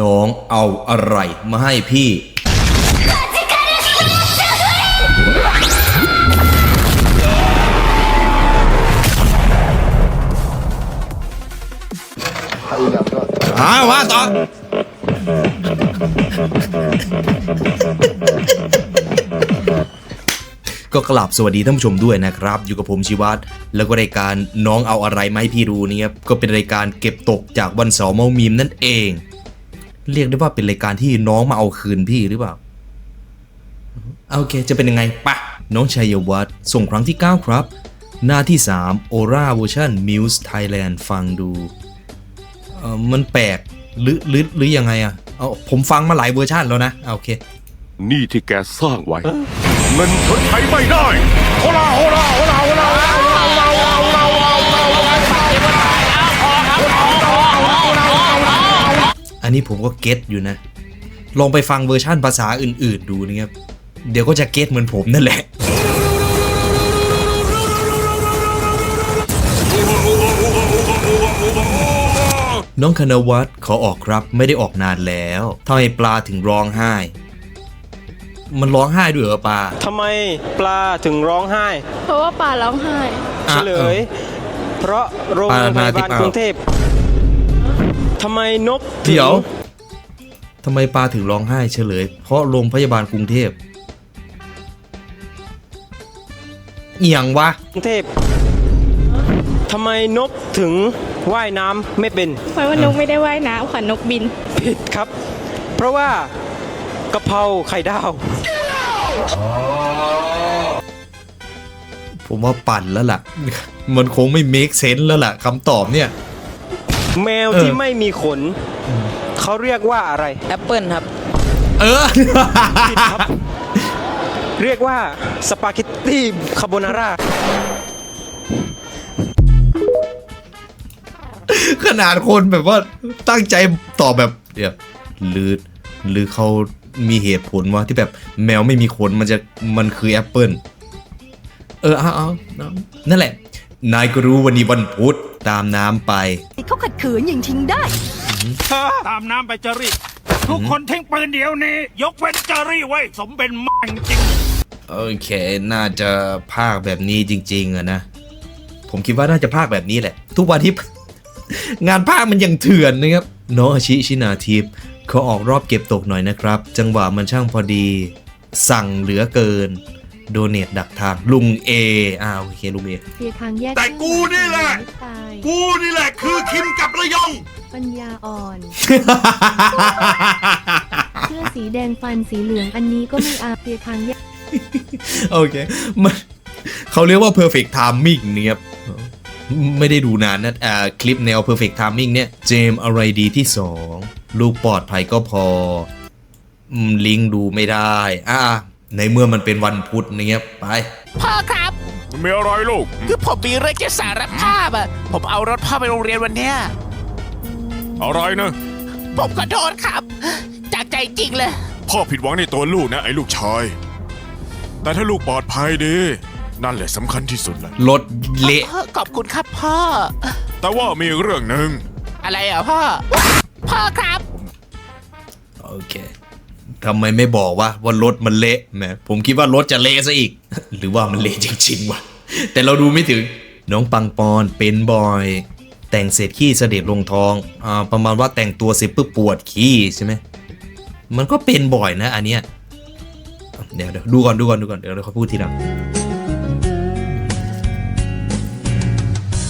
น้องเอาอะไรมาให้พี่ถ้าอีกแบบก็หาว่าต่อก็กลับสวัสดีท่านผู้ชมด้วยนะครับ อยู่กับผมชิวัตรแล้วก็รายการน้องเอาอะไรมาให้พี่ดูเนี่ยครับก็เป็นรายการเก็บตกจากวันเสาร์เมามีมนั่นเอง เรียกได้ว่าเป็นรายการที่น้องมาเอาคืนพี่หรือเปล่า โอเค จะเป็นยังไงปะน้องชัยวัฒน์ส่งครั้งที่ 9 ครับ หน้าที่3 o r a v e r s i o n Muse Thailand ฟังดูเออมันแปลกหรือหรือหรือยังไงอะเอาผมฟังมาหลายเวอร์ชันแล้วนะอะโอเค นี่ที่แกสร้างไว้ เงินชดใช้ไม่ได้โฮลาโฮลาโฮลา อันนี้ผมก็เก็ตอยู่นะ ลองไปฟังเวอร์ชั่นภาษาอื่น ๆ ดูนะครับ เดี๋ยวก็จะเก็ตเหมือนผมนั่นแหละน้องคณวัฒน์ขอออกครับไม่ได้ออกนานแล้วทำไมปลาถึงร้องไห้ มันร้องไห้ด้วยเหรอปลาทำไมปลาถึงร้องไห้ เพราะว่าป่าร้องไห้ เฉลย เพราะโรงพยาบาลกรุงเทพ ทำไมนกถึงเดี๋ยวทำไมปลาถึงร้องไห้เฉลย เพราะโรงพยาบาลกรุงเทพเอียงวะ กรุงเทพทำไมนกถึงว่ายน้ำไม่เป็น เพราะว่านกไม่ได้ว่ายน้ำค่ะนกบิน ผิดครับ เพราะว่ากะเพราไข่ดาว ผมว่าปั่นแล้วล่ะ มันคงไม่ make sense แล้วล่ะคำตอบเนี่ย แมวเออที่ไม่มีขน เขาเรียกว่าอะไร แอปเปิลครับ เออ ผิดครับ เรียกว่าสปาเกตตี้คาโบนาร่า ขนาดคนแบบว่าตั้งใจตอบแบบเดี๋ยวหรือหรือเขามีเหตุผลว่าที่แบบแมวไม่มีขนมันจะมันคือแอปเปิลเออเอาเอาเอานั่นแหละ นายก็รู้วันนี้วันพุธ ตามน้ำไป เขาขัดขืนยังทิ้งได้ ตามน้ำไปเจอรี่ ทุกคนทิ้งปืนเดียวนี้ ยกเว้นเจอรี่ไว้ยสมเป็นแม่งจริง โอเค น่าจะภาคแบบนี้จริงๆอะนะ ผมคิดว่าน่าจะภาคแบบนี้แหละ ทุกวันที่ งานภาคมันยังเถื่อนนะครับน้องอาชิชินาทิพย์เขาออกรอบเก็บตกหน่อยนะครับ จังหวะมันช่างพอดี สั่งเหลือเกิน โดเนทดักทางลุงเออ่าโอเคลุงเอเพียทางแยกแต่กูนี่แหละ ตายกูนี่แหละคือคิมกับระยอง ปัญญาอ่อน เสื้อสีแดงฟันสีเหลืองอันนี้ก็ไม่อาเพียทางแยกโอเคมันเขาเรียกว่า perfect timing เนี่ยครับไม่ได้ดูนานนะอ่าคลิปแนว perfect timing เนี่ย เจมส์อะไรดีที่2ลูกปลอดภัยก็พออืมลิงก์ดูไม่ได้ อ่า ในเมื่อมันเป็นวันพุธเนี่ยไปพ่อครับมีอะไรลูก คือผมมีเรื่องจะสารภาพอะผมเอารถพ่อไปโรงเรียนวันเนี้ยอะไรนะผมขอโทษครับ จากใจจริงเลย พ่อผิดหวังในตัวลูกนะ ไอ้ลูกชาย แต่ถ้าลูกปลอดภัยดี นั่นแหละสำคัญที่สุดแหละรถเละขอบคุณครับพ่อ แต่ว่ามีเรื่องหนึ่งอะไรอะพ่อ พ่อครับ โอเค ทำไมไม่บอกว่าว่ารถมันเละแหมผมคิดว่ารถจะเละซะอีก หรือว่ามันเละจริงๆวะแต่เราดูไม่ถึง น้องปังปอนเป็นบอย แต่งเสร็จขี้เสด็จลงทองอ่าประมาณว่าแต่งตัวเสร็จปุ๊บปวดขี้ใช่ไหมมันก็เป็นบ่อยนะอันเนี้ยเดี๋ยวเดี๋ยวดูก่อนดูก่อนดูก่อนเดี๋ยวเราค่อยพูดทีหลัง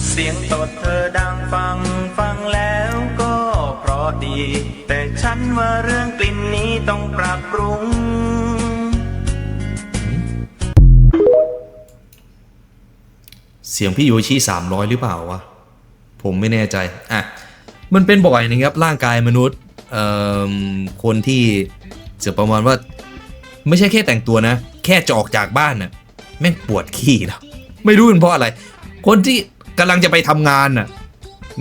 เสียงตดเธอดังฟังฟังแล้วก็เพราะดี แต่ นว่าเรื่องกลิ่นนี้ต้องปรับปรุง เสียงพี่โยชิสามร้อยหรือเปล่าวะ ผมไม่แน่ใจ อะ มันเป็นบ่อยนะครับ ร่างกายมนุษย์คนที่จะประมาณว่า ไม่ใช่แค่แต่งตัวนะ แค่จะออกจากบ้านน่ะแม่งปวดขี้แล้วไม่รู้เป็นเพราะอะไร คนที่กำลังจะไปทำงานน่ะ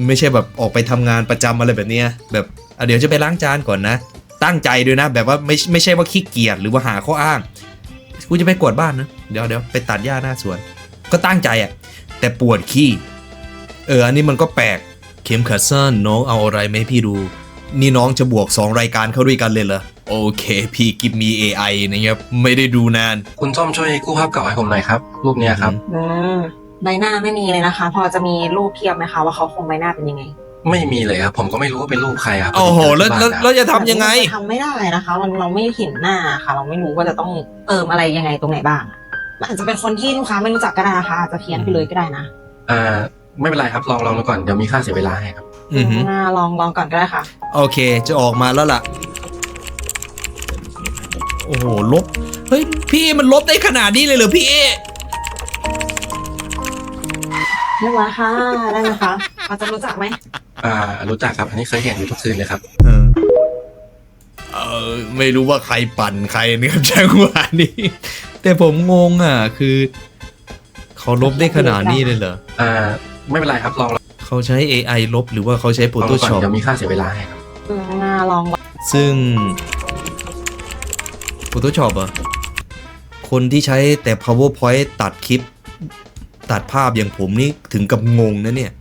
ไม่ใช่แบบออกไปทำงานประจำอะไรแบบเนี้ยแบบ เดี๋ยวจะไปล้างจานก่อนนะ ตั้งใจด้วยนะ แบบว่าไม่ไม่ใช่ว่าขี้เกียจหรือว่าหาข้ออ้างกูจะไปกวาดบ้านนะเดี๋ยวเดี๋ยวไปตัดหญ้าหน้าสวน ก็ตั้งใจอะแต่ปวดขี้เอออันนี้มันก็แปลกเข็มขัดสั้นน้องเอาอะไรมาให้พี่ดู นี่น้องจะบวก 2 รายการเข้าด้วยกันเลยเหรอโอเค พี่กิฟมี AI นะครับไม่ได้ดูนาน คุณส้มช่วยกู้ภาพเก่าให้ผมหน่อยครับ รูปเนี้ยครับ อืมใบหน้าไม่มีเลยนะคะ พอจะมีรูปเทียบไหมคะว่าเขาคงใบหน้าเป็นยังไง ไม่มีเลยครับผมก็ไม่รู้ว่าเป็นรูปใครครับโอ้โหแล้วแล้วแล้วจะทำยังไง แบบนี้ทำไม่ได้นะคะ มันเราไม่เห็นหน้าค่ะ เราไม่รู้ว่าจะต้องเติมอะไรยังไงตรงไหนบ้างอะมันอาจจะเป็นคนที่ลูกค้าไม่รู้จักก็ได้นะคะอาจจะเพี้ยนไปเลยก็ได้นะอ่าไม่เป็นไรครับลองลองดูก่อนเดี๋ยวมีค่าเสียเวลาให้ครับอือหืออ่าลองลองก่อนก็ได้ค่ะ โอเค จะออกมาแล้วล่ะ โอ้โหลบ เฮ้ย พี่เอมันลบได้ขนาดนี้เลยเหรอพี่เอเรียบร้อยค่ะได้ไหมคะพอจะรู้จักไหม อ่า รู้จักครับอันนี้เคยเห็นอยู่ทุกคืนเลยครับ เออเออไม่รู้ว่าใครปั่นใครนะครับจังหวะนี้ แต่ผมงงอะ คือเขาลบได้ขนาดนี้เลยเหรออ่า ไม่เป็นไรครับลองลองเขาใช้ AI ลบหรือว่าเขาใช้ดูก่อน Photoshop เดี๋ยวมีค่าเสียเวลาให้ครับอ่าลองซึ่ง Photoshop อะคนที่ใช้แต่ PowerPoint ตัดคลิป ตัดภาพอย่างผมนี่ถึงกับงงนะเนี่ย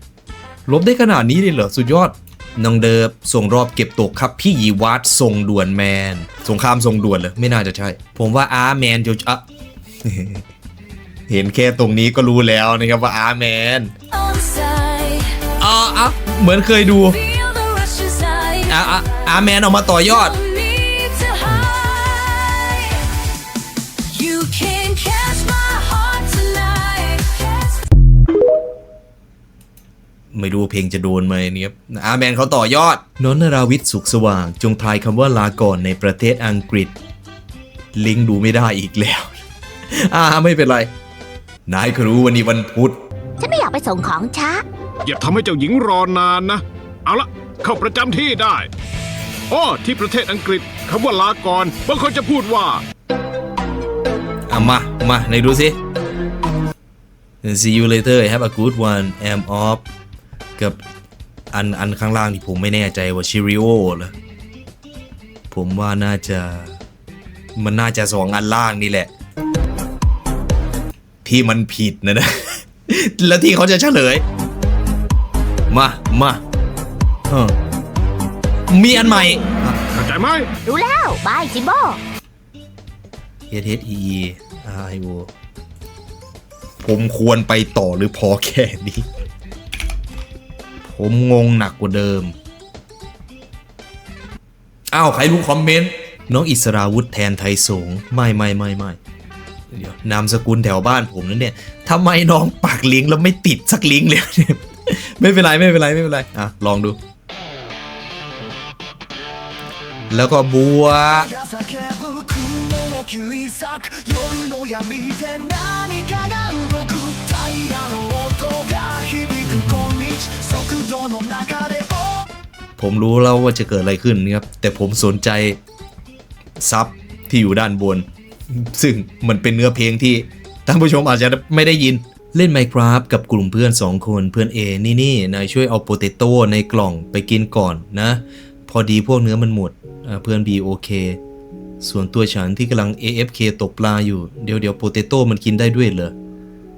ลบได้ขนาดนี้เลยเหรอ สุดยอดน้องเดิบส่งรอบเก็บตกครับ พี่ยีวัดส่งด่วนแมน สงครามส่งด่วนเลยไม่น่าจะใช่ ผมว่าอาร์แมนจะอะเห็นแค่ตรงนี้ก็รู้แล้วนะครับว่าอาร์แมนอ่าอะเหมือนเคยดูอะอะอาร์แมนออกมาต่อยอด ไม่รู้เพลงจะโดนไหมเนี่ยครับอาร์แมนเขาต่อยอดนนราวิทย์สุขสว่าง จงทายคำว่าลาก่อนในประเทศอังกฤษ ลิงก์ดูไม่ได้อีกแล้ว อ่าไม่เป็นไร นายก็รู้วันนี้วันพุธ ฉันไม่อยากไปส่งของช้า อย่าทำให้เจ้าหญิงรอนานนะ เอาละเข้าประจำที่ได้อ้อที่ประเทศอังกฤษคำว่าลาก่อนบางคนจะพูดว่าอะมา มาไหนดูสิ see you later have a good one am off กับอันอันข้างล่างที่ผมไม่แน่ใจว่า cheerio เหรอผมว่าน่าจะมันน่าจะสองอันล่างนี่แหละ ที่มันผิดนะนะ แล้วที่เขาจะเฉลย มามาเออมีอันใหม่เข้าใจไหมรู้แล้วบายจิโบ H H E E R I O ผมควรไปต่อหรือพอแค่นี้ ผมงงหนักกว่าเดิม อ้าว ใครรู้คอมเมนต์ น้องอิสราวุธแทนไทยสงไม่ไม่ไม่ไม่เดี๋ยวนามสกุลแถวบ้านผมนั่นเนี่ยทำไมน้องปักลิงก์แล้วไม่ติดสักลิงก์เลยเนี่ยไม่เป็นไรไม่เป็นไรไม่เป็นไร อะ ลองดู แล้วก็บัว ผมรู้แล้วว่าจะเกิดอะไรขึ้นนะครับแต่ผมสนใจซับที่อยู่ด้านบน ซึ่งมันเป็นเนื้อเพลงที่ท่านผู้ชมอาจจะไม่ได้ยินเล่น Minecraft กับกลุ่มเพื่อน 2 คนเพื่อน A นี่นี่นายช่วยเอาโปเตโต้ในกล่องไปกินก่อนนะ พอดีพวกเนื้อมันหมดเพื่อน B โอเค ส่วนตัวฉันที่กำลัง AFK ตกปลาอยู่ เดี๋ยวเดี๋ยวโปเตโต้มันกินได้ด้วยเหรอ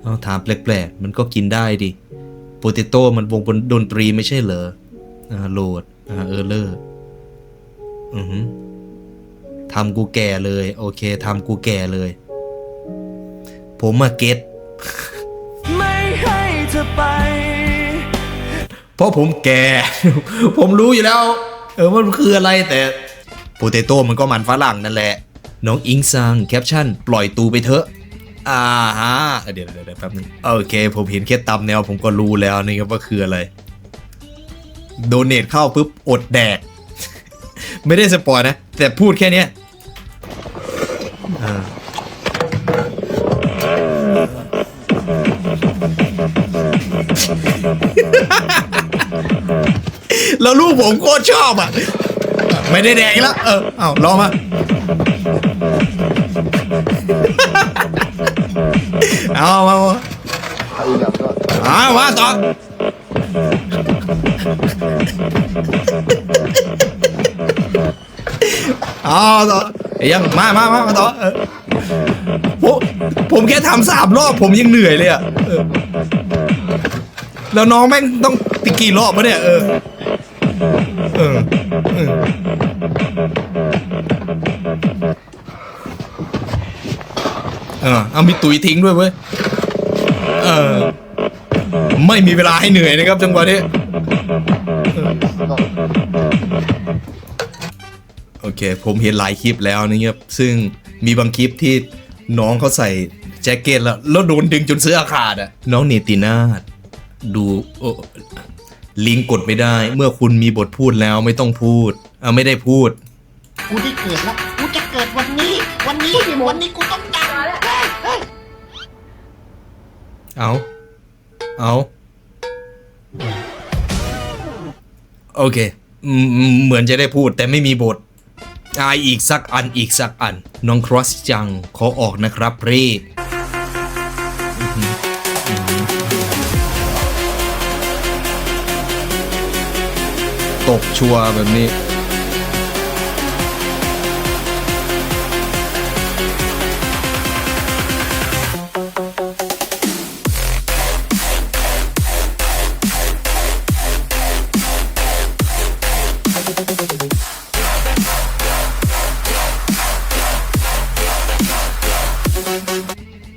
เอาถามแปลกๆ มันก็กินได้ดิโปเตโต้มันวงบนดนตรีไม่ใช่เหรอ โหลดเออเลอร์อือฮึทำกูแก่เลย โอเคทำกูแก่เลย ผมมาเก็ตไม่ให้เธอไป เพราะผมแก่ ผมรู้อยู่แล้ว เออมันคืออะไรแต่โปเตโต้มันก็มันฝรั่งนั่นแหละ น้องอิงซังแคปชั่น ปล่อยตูไปเถอะอ่าฮะเดี๋ยวเดี๋ยวแป๊บนึงโอเค ผมเห็นแค่ตำแนวผมก็รู้แล้วนะครับว่าคืออะไร โดเนทเข้าปุ๊บอดแดก ไม่ได้สปอยนะ แต่พูดแค่เนี้ยแล้วลูกผมโคตรชอบอะ ไม่ได้แดกแล้ว เออเอาลองมาเอามามาเอามาต่อ เอาต่อยังมามามามาต่อเออผมผมแค่ทำสามรอบผมยังเหนื่อยเลยอะเออแล้วน้องแม่งต้องติกี่รอบวะเนี่ยเออเออเออเออเอามีตุยทิ้งด้วยเว้ยเออไม่มีเวลาให้เหนื่อยนะครับจังหวะนี้ เออโอเค ผมเห็นหลายคลิปแล้วนะครับซึ่งมีบางคลิปที่น้องเขาใส่แจ็คเก็ตแล้วแล้วโดนดึงจนเสื้อขาดอะน้องเนตินาศดูโอ้ลิงก์กดไม่ได้ เมื่อคุณมีบทพูดแล้วไม่ต้องพูดเอาไม่ได้พูด กูได้เกิดแล้วกูจะเกิดวันนี้ วันนี้วันนี้กูต้องการเอาเอาโอเคอืมอืมเหมือนจะได้พูดแต่ไม่มีบท อายอีกสักอันอีกสักอัน น้องครอสจังขอออกนะครับเรีตกชัวแบบนี้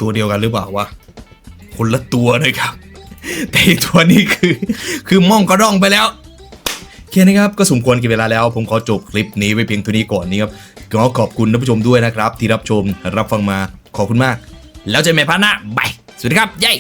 ตัวเดียวกันหรือเปล่าวะคนละตัวนะครับ แต่ตัวนี้คือ คือม่องกระด้องไปแล้วโอเคนะครับก็สมควรกินเวลาแล้ว ผมขอจบคลิปนี้ไว้เพียงเท่านี้ก่อนนี้ครับก็ขอบคุณท่านผู้ชมด้วยนะครับ ที่รับชมรับฟังมาขอบคุณมาก แล้วเจอกันใหม่พาร์ทหน้าบายสวัสดีครับเย้